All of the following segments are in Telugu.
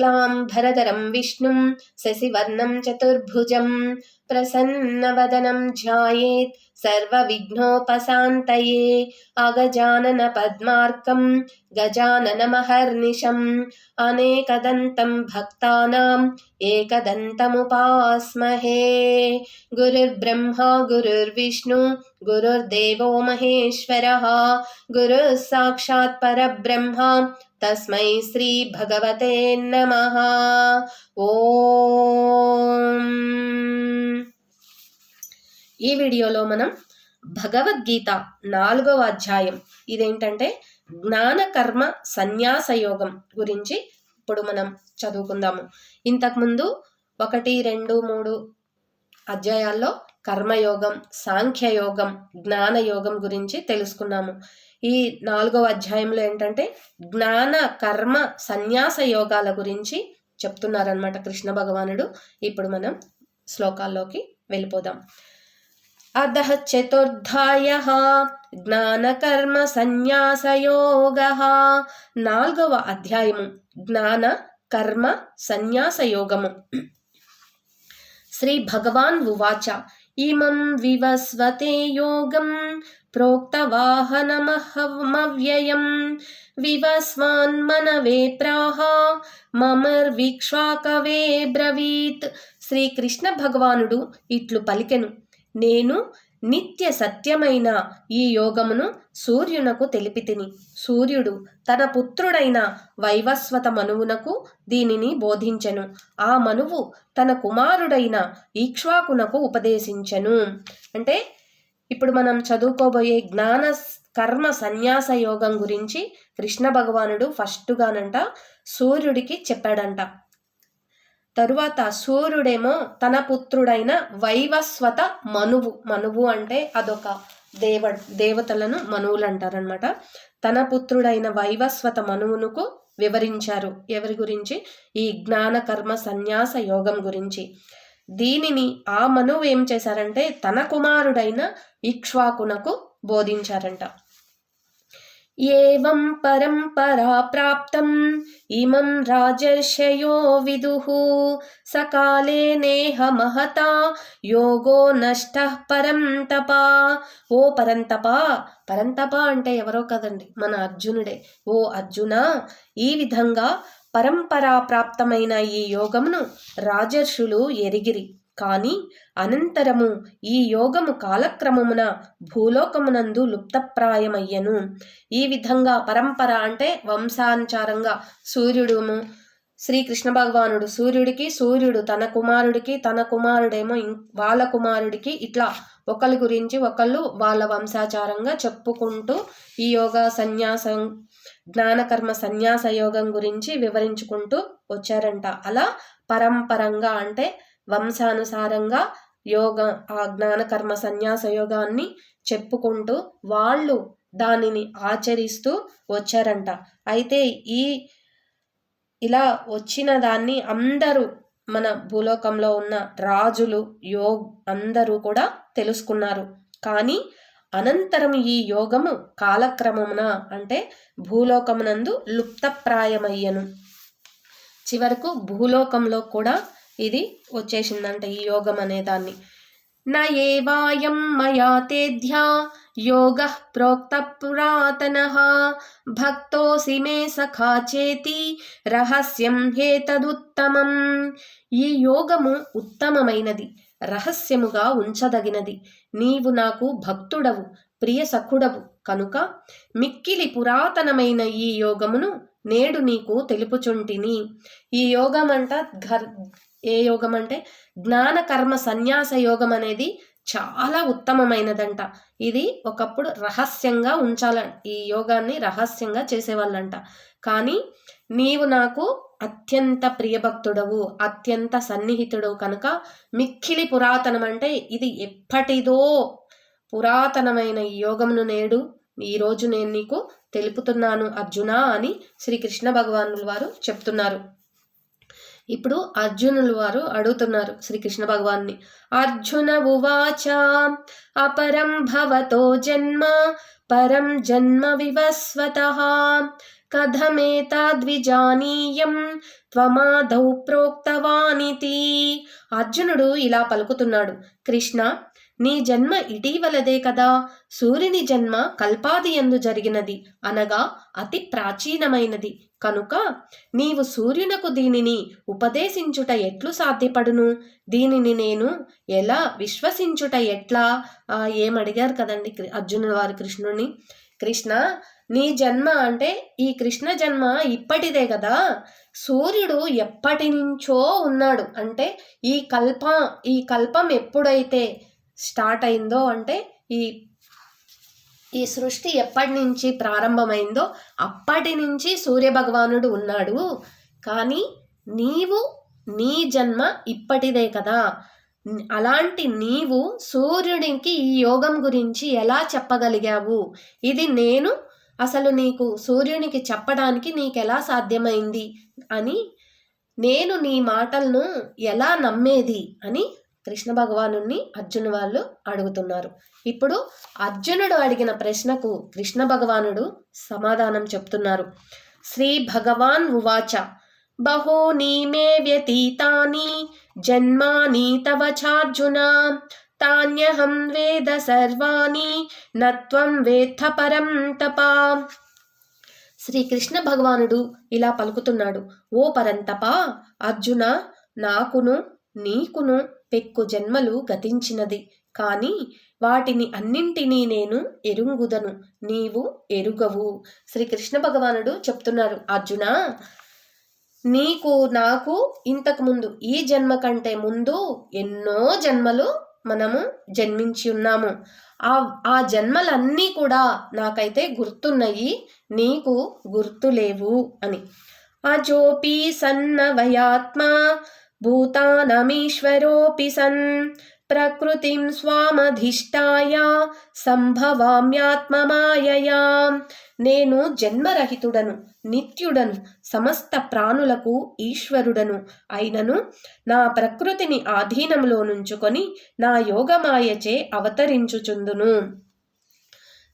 लां भरदरं विष्णुम् शशिवर्णं चतुर्भुजम् प्रसन्नवदनम् ध्यायेत् सर्वविघ्नोपशान्तये अगजानन पद्मार्कम् गजाननमहर्निशम् अनेकदन्तं भक्तानाम् एकदन्तमुपास्महे। गुरुर्ब्रह्मा गुरुर्विष्णु गुरुर्देवो महेश्वरः गुरुः साक्षात् परब्रह्म తస్మై శ్రీ భగవతే నమ ఓం ఈ వీడియోలో మనం భగవద్గీత నాలుగవ అధ్యాయం ఇదేంటంటే జ్ఞాన కర్మ సన్యాస యోగం గురించి ఇప్పుడు మనం చదువుకుందాము. ఇంతకుముందు ఒకటి రెండు మూడు అధ్యాయాల్లో కర్మయోగం సాంఖ్యయోగం జ్ఞానయోగం గురించి తెలుసుకున్నాము. ఈ నాలుగవ అధ్యాయంలో ఏంటంటే జ్ఞాన కర్మ సన్యాస యోగాల గురించి చెప్తున్నారనమాట కృష్ణ భగవానుడు. ఇప్పుడు మనం శ్లోకాల్లోకి వెళ్ళిపోదాం. అధ చతుర్థాయ జ్ఞానకర్మ సన్యాసయోగ నాలుగవ అధ్యాయము జ్ఞాన కర్మ సన్యాసయోగము శ్రీ భగవాన్ ఉవాచ ఇమం వివస్వతే యోగం ప్రోక్తవాహనమహమవ్యయం వివస్వాన్మనవే ప్రాహ మమర్విక్ష్వాకవే బ్రవీత్ శ్రీకృష్ణ భగవానుడు ఇట్లు పలికెను నేను నిత్య సత్యమైన ఈ యోగమును సూర్యునకు తెలిపితిని. సూర్యుడు తన పుత్రుడైన వైవస్వత మనువునకు దీనిని బోధించెను. ఆ మనువు తన కుమారుడైన ఈక్ష్వాకునకు ఉపదేశించెను. అంటే ఇప్పుడు మనం చదువుకోబోయే జ్ఞాన కర్మ సన్యాస యోగం గురించి కృష్ణ భగవానుడు ఫస్ట్గానంట సూర్యుడికి చెప్పాడంట. తరువాత సూర్యుడేమో తన పుత్రుడైన వైవస్వత మనువు. మనువు అంటే అదొక దేవ దేవతలను మనువులు అంటారనమాట తన పుత్రుడైన వైవస్వత మనువునుకు వివరించారు. ఎవరి గురించి? ఈ జ్ఞాన కర్మ సన్యాస యోగం గురించి. దీనిని ఆ మనువు ఏం చేశారంటే తన కుమారుడైన ఇక్ష్వాకునకు బోధించారంట. ఏం పరంపరా ప్రాప్తం ఇమం రాజర్షయో విదుః సకాలే నేహ మహత యోగో నష్ట పరంతప ఓ పరంతప పరంతప అంటే ఎవరో కదండి మన అర్జునుడే। ఓ అర్జున ఈ విధంగా పరంపరా ప్రాప్తమైన ఈ యోగమును రాజర్షులు ఎరిగిరి। కాని అనంతరము ఈ యోగము కాలక్రమమున భూలోకమునందు లుప్తప్రాయమయ్యను. ఈ విధంగా పరంపర అంటే వంశానుచారంగా సూర్యుడుము శ్రీకృష్ణ భగవానుడు సూర్యుడికి సూర్యుడు తన కుమారుడికి తన కుమారుడేమో వాళ్ళ కుమారుడికి ఇట్లా ఒకరి గురించి ఒకళ్ళు వాళ్ళ వంశాచారంగా చెప్పుకుంటూ ఈ యోగా సన్యాసం జ్ఞానకర్మ సన్యాస యోగం గురించి వివరించుకుంటూ వచ్చారంట. అలా పరంపరంగా అంటే వంశానుసారంగా యోగ ఆ జ్ఞానకర్మ సన్యాస యోగాన్ని చెప్పుకుంటూ వాళ్ళు దానిని ఆచరిస్తూ వచ్చారంట. అయితే ఈ ఇలా వచ్చిన దాన్ని అందరూ మన భూలోకంలో ఉన్న రాజులు యోగ్ అందరూ కూడా తెలుసుకున్నారు. కానీ అనంతరం ఈ యోగము కాలక్రమమున అంటే భూలోకమునందు లుప్తప్రాయమయ్యను. చివరకు భూలోకంలో కూడా ఇది వచ్చేసిందంట ఈ యోగం అనే దాన్ని. నయేవాయం ఏవాయం మయా తేధ్యా యోగ ప్రోక్త పురాతన భక్తోసి మే సఖా చేతి రహస్యం హేతదుత్తమం. ఈ యోగము ఉత్తమమైనది రహస్యముగా ఉంచదగినది. నీవు నాకు భక్తుడవు ప్రియ సఖుడవు కనుక మిక్కిలి పురాతనమైన ఈ యోగమును నేడు నీకు తెలుపుచుంటిని. ఈ యోగం అంట ఘర్ ఏ యోగం అంటే జ్ఞాన కర్మ సన్యాస యోగం అనేది చాలా ఉత్తమమైనదంట. ఇది ఒకప్పుడు రహస్యంగా ఉంచాల ఈ యోగాన్ని రహస్యంగా చేసేవాళ్ళంట. కానీ నీవు నాకు అత్యంత ప్రియభక్తుడవు అత్యంత సన్నిహితుడు కనుక మిక్కిలి పురాతనం అంటే ఇది ఎప్పటిదో పురాతనమైన ఈ యోగమును నేడు ఈరోజు నేను నీకు తెలుపుతున్నాను అర్జున అని శ్రీకృష్ణ భగవానుల వారు చెప్తున్నారు. ఇప్పుడు అర్జునులు వారు అడుగుతున్నారు శ్రీకృష్ణ భగవాన్ని. అర్జున ఉవాచ అపరం భవతో జన్మ పరం జన్మ వివస్వత. కథమేతాద్విజానీయం త్వమాదౌ ప్రోక్తవానితి. అర్జునుడు ఇలా పలుకుతున్నాడు. కృష్ణ నీ జన్మ ఇటీవలదే కదా. సూర్యుని జన్మ కల్పాది ఎందు జరిగినది. అనగా అతి ప్రాచీనమైనది. కనుక నీవు సూర్యునకు దీనిని ఉపదేశించుట ఎట్లు సాధ్యపడును? దీనిని నేను ఎలా విశ్వసించుట ఎట్లా? ఏమడిగారు కదండి అర్జునుడు వారి కృష్ణుని. కృష్ణ నీ జన్మ అంటే ఈ కృష్ణ జన్మ ఇప్పటిదే కదా. సూర్యుడు ఎప్పటి నుంచో ఉన్నాడు. అంటే ఈ కల్ప ఈ కల్పం ఎప్పుడైతే స్టార్ట్ అయిందో అంటే ఈ ఈ సృష్టి ఎప్పటి నుంచి ప్రారంభమైందో అప్పటి నుంచి సూర్య భగవానుడు ఉన్నాడు. కానీ నీవు నీ జన్మ ఇప్పటిదే కదా. అలాంటి నీవు సూర్యుడికి ఈ యోగం గురించి ఎలా చెప్పగలిగావు? ఇది నేను అసలు నీకు సూర్యునికి చెప్పడానికి నీకెలా సాధ్యమైంది అని నేను నీ మాటలను ఎలా నమ్మేది అని కృష్ణ భగవాను అర్జును వాళ్ళు అడుగుతున్నారు. ఇప్పుడు అర్జునుడు అడిగిన ప్రశ్నకు కృష్ణ భగవానుడు సమాధానం చెప్తున్నారు. శ్రీ భగవాన్ ఉవాచ బహూని మే వ్యతీతాని జన్మాని తవ చార్జున తాన్యహం వేద సర్వాణి నత్వం వేత్త పరం తపా. శ్రీకృష్ణ భగవానుడు ఇలా పలుకుతున్నాడు. ఓ పరంతప అర్జున నాకును నీకును పెక్కు జన్మలు గతించినది. కాని వాటిని అన్నింటినీ నేను ఎరుంగుదను. నీవు ఎరుగవు. శ్రీకృష్ణ భగవానుడు చెప్తున్నారు అర్జున నీకు నాకు ఇంతకుముందు ఈ జన్మ కంటే ముందు ఎన్నో జన్మలు మనము జన్మించి ఉన్నాము. ఆ ఆ జన్మలన్నీ కూడా నాకైతే గుర్తున్నాయి. నీకు గుర్తులేవు అని. అజోపి సన్నవయాత్మా భూతానమీశ్వరోపి సన్ ప్రకృతిం స్వామధిష్టాయ సంభవామ్యాత్మమాయయా నేను జన్మరహితుడను నిత్యుడను సమస్త ప్రాణులకు ఈశ్వరుడను అయినను నా ప్రకృతిని ఆధీనంలో నుంచుకొని నా యోగమాయచే అవతరించుచుందును।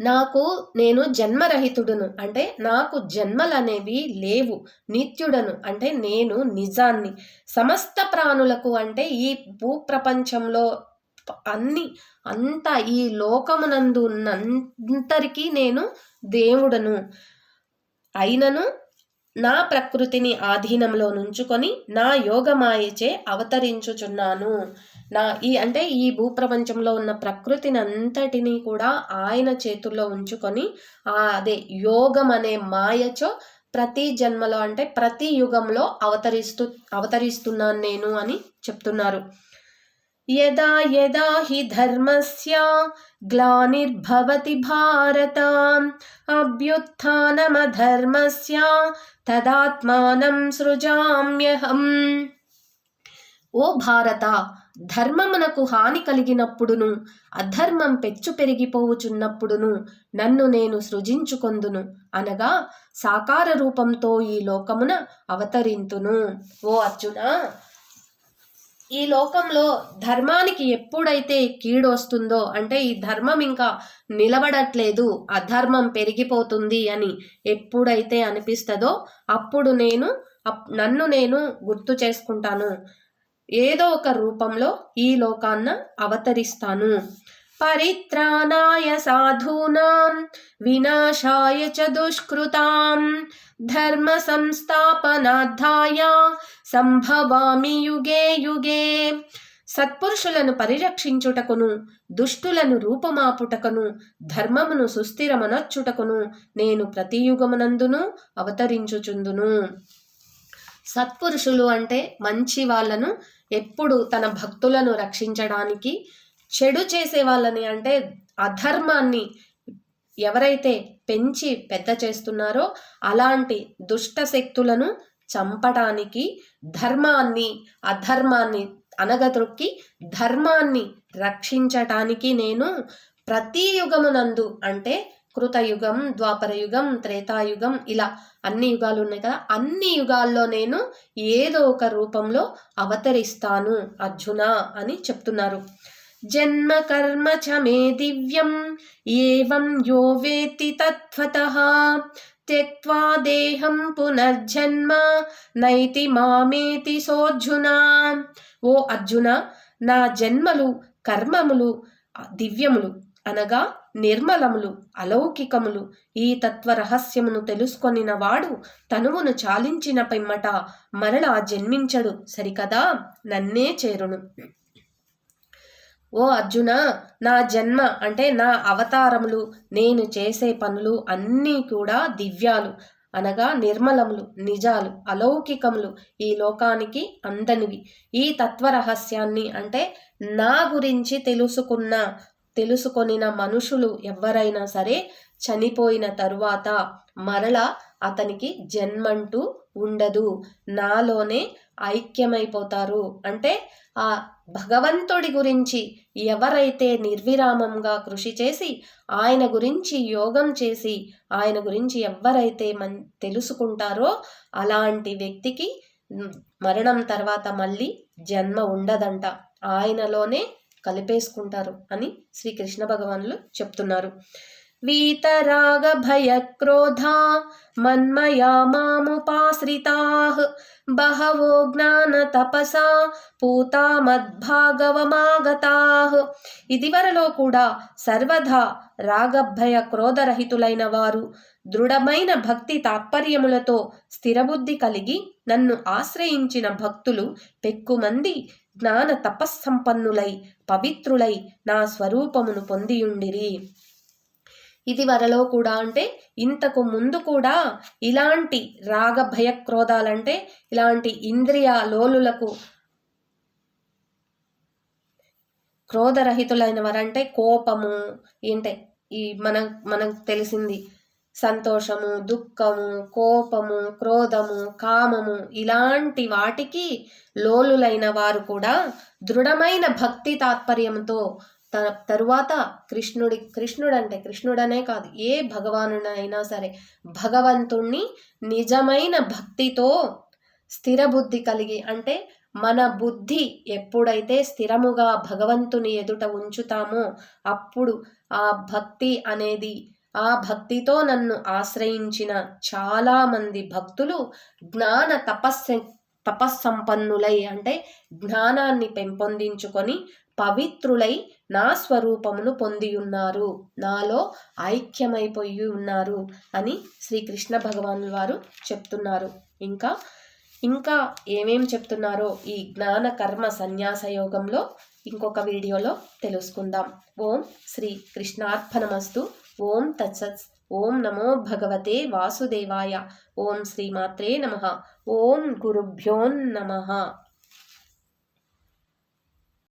నాకు నేను జన్మరహితుడును. అంటే నాకు జన్మలనేవి లేవు. నిత్యుడను. అంటే నేను నిజాన్ని. సమస్త ప్రాణులకు అంటే ఈ భూప్రపంచంలో అన్ని అంత ఈ లోకమునందు ఉన్నంతరికీ నేను దేవుడను. అయినను నా ప్రకృతిని ఆధీనంలో నుంచుకొని నా యోగమాయచే అవతరించుచున్నాను. నా ఈ అంటే ఈ భూప్రపంచంలో ఉన్న ప్రకృతిని అంతటినీ కూడా ఆయన చేతుల్లో ఉంచుకొని ఆ అదే యోగం అనే మాయచో ప్రతి జన్మలో అంటే ప్రతి యుగంలో అవతరిస్తూ అవతరిస్తున్నాను నేను అని చెప్తున్నారు. యదా యదా హి ధర్మస్య గ్లానిర్భవతి భారత అభ్యుత్నమధర్మస్య తదాత్మానం సృజామ్యహం. ఓ భారత ధర్మమునకు హాని కలిగినప్పుడును అధర్మం పెచ్చు పెరిగిపోవుచున్నప్పుడును నన్ను నేను సృజించుకొందును అనగా సాకార రూపంతో ఈ లోకమున అవతరింతును. ఓ అర్జున ఈ లోకంలో ధర్మానికి ఎప్పుడైతే కీడొస్తుందో అంటే ఈ ధర్మం ఇంకా నిలబడట్లేదు అధర్మం పెరిగిపోతుంది అని ఎప్పుడైతే అనిపిస్తుందో అప్పుడు నేను అప్- నన్ను నేను గుర్తు చేసుకుంటాను. ఏదో ఒక రూపంలో ఈ లోకాన్న అవతరిస్తాను. పరిత్రాణాయ సాధూనాం వినాశాయ చ దుష్కృతాం ధర్మ సంస్థాపనార్థాయ సంభవామి యుగే యుగే. సత్పురుషులను పరిరక్షించుటకును దుష్టులను రూపమాపుటకును ధర్మమును సుస్థిరమనొచ్చుటకును నేను ప్రతి యుగమునందును అవతరించుచుందును. సత్పురుషులు అంటే మంచి వాళ్ళను ఎప్పుడు తన భక్తులను రక్షించడానికి చెడు చేసే వాళ్ళని అంటే అధర్మాన్ని ఎవరైతే పెంచి పెద్ద చేస్తున్నారో అలాంటి దుష్ట శక్తులను చంపడానికి ధర్మాన్ని అధర్మాన్ని అనగదొక్కి ధర్మాన్ని రక్షించటానికి నేను ప్రతి యుగమునందు అంటే కృతయుగం ద్వాపరయుగం త్రేతాయుగం ఇలా అన్ని యుగాలు ఉన్నాయి కదా. అన్ని యుగాల్లో నేను ఏదో ఒక రూపంలో అవతరిస్తాను అర్జున అని చెప్తున్నారు. జన్మ కర్మ చ మే దివ్యం ఏవం యో వేతి తత్వత. త్యక్వా దేహం పునర్జన్మ నైతి మామేతి సోర్జున. ఓ అర్జున నా జన్మలు కర్మములు దివ్యములు అనగా నిర్మలములు అలౌకికములు ఈ తత్వ రహస్యమును తెలుసుకొనిన వాడు తనువును చాలించిన పిమ్మట మరలా జన్మించడు. సరికదా? నన్నే చేరును. ఓ అర్జున నా జన్మ అంటే నా అవతారములు నేను చేసే పనులు అన్నీ కూడా దివ్యాలు. అనగా నిర్మలములు నిజాలు అలౌకికములు ఈ లోకానికి అందనివి. ఈ తత్వరహస్యాన్ని అంటే నా గురించి తెలుసుకున్న తెలుసుకొనిన మనుషులు ఎవరైనా సరే చనిపోయిన తరువాత మరల అతనికి జన్మంటూ ఉండదు. నాలోనే ఐక్యమైపోతారు. అంటే ఆ భగవంతుడి గురించి ఎవరైతే నిర్విరామంగా కృషి చేసి ఆయన గురించి యోగం చేసి ఆయన గురించి ఎవరైతే మన్ తెలుసుకుంటారో అలాంటి వ్యక్తికి మరణం తర్వాత మళ్ళీ జన్మ ఉండదంట. ఆయనలోనే కలిపేసుకుంటారు అని శ్రీకృష్ణ భగవానులు చెప్తున్నారు. వీతరాగ భయ క్రోధ మన్మయా మాముపాశ్రితా బహవో జ్ఞాన తపసా పూతా మద్భాగవమాగతా. ఇదివరలో కూడా సర్వదా రాగభయ క్రోధరహితులైన వారు దృఢమైన భక్తి తాత్పర్యములతో స్థిరబుద్ధి కలిగి నన్ను ఆశ్రయించిన భక్తులు పెక్కుమంది జ్ఞాన తపస్సంపన్నులై పవిత్రులై నా స్వరూపమును పొందియుండిరి. ఇది వరలో కూడా అంటే ఇంతకు ముందు కూడా ఇలాంటి రాగ భయక్రోధాలంటే ఇలాంటి ఇంద్రియ లోలులకు క్రోధరహితులైన వారంటే కోపము ఏంటే ఈ మన మనకు తెలిసింది సంతోషము దుఃఖము కోపము క్రోధము కామము ఇలాంటి వాటికి లోలులైన వారు కూడా దృఢమైన భక్తి తాత్పర్యంతో త తరువాత కృష్ణుడి కృష్ణుడంటే కృష్ణుడనే కాదు ఏ భగవానుడైనా సరే భగవంతుణ్ణి నిజమైన భక్తితో స్థిర బుద్ధి కలిగి అంటే మన బుద్ధి ఎప్పుడైతే స్థిరముగా భగవంతుని ఎదుట ఉంచుతామో అప్పుడు ఆ భక్తి అనేది ఆ భక్తితో నన్ను ఆశ్రయించిన చాలామంది భక్తులు జ్ఞాన తపస్స తపస్సంపన్నులై అంటే జ్ఞానాన్ని పెంపొందించుకొని పవిత్రులై నా స్వరూపమును పొంది ఉన్నారు నాలో ఐక్యమైపోయి ఉన్నారు అని శ్రీకృష్ణ భగవాన్ వారు చెప్తున్నారు. ఇంకా ఇంకా ఏమేం చెప్తున్నారో ఈ జ్ఞాన కర్మ సన్యాస యోగంలో ఇంకొక వీడియోలో తెలుసుకుందాం. ఓం శ్రీ కృష్ణార్పణమస్తు. ఓం తత్సత్ ఓం నమో భగవతే వాసుదేవాయ ఓం శ్రీమాత్రే నమ ఓం గురుభ్యోన్ నమ.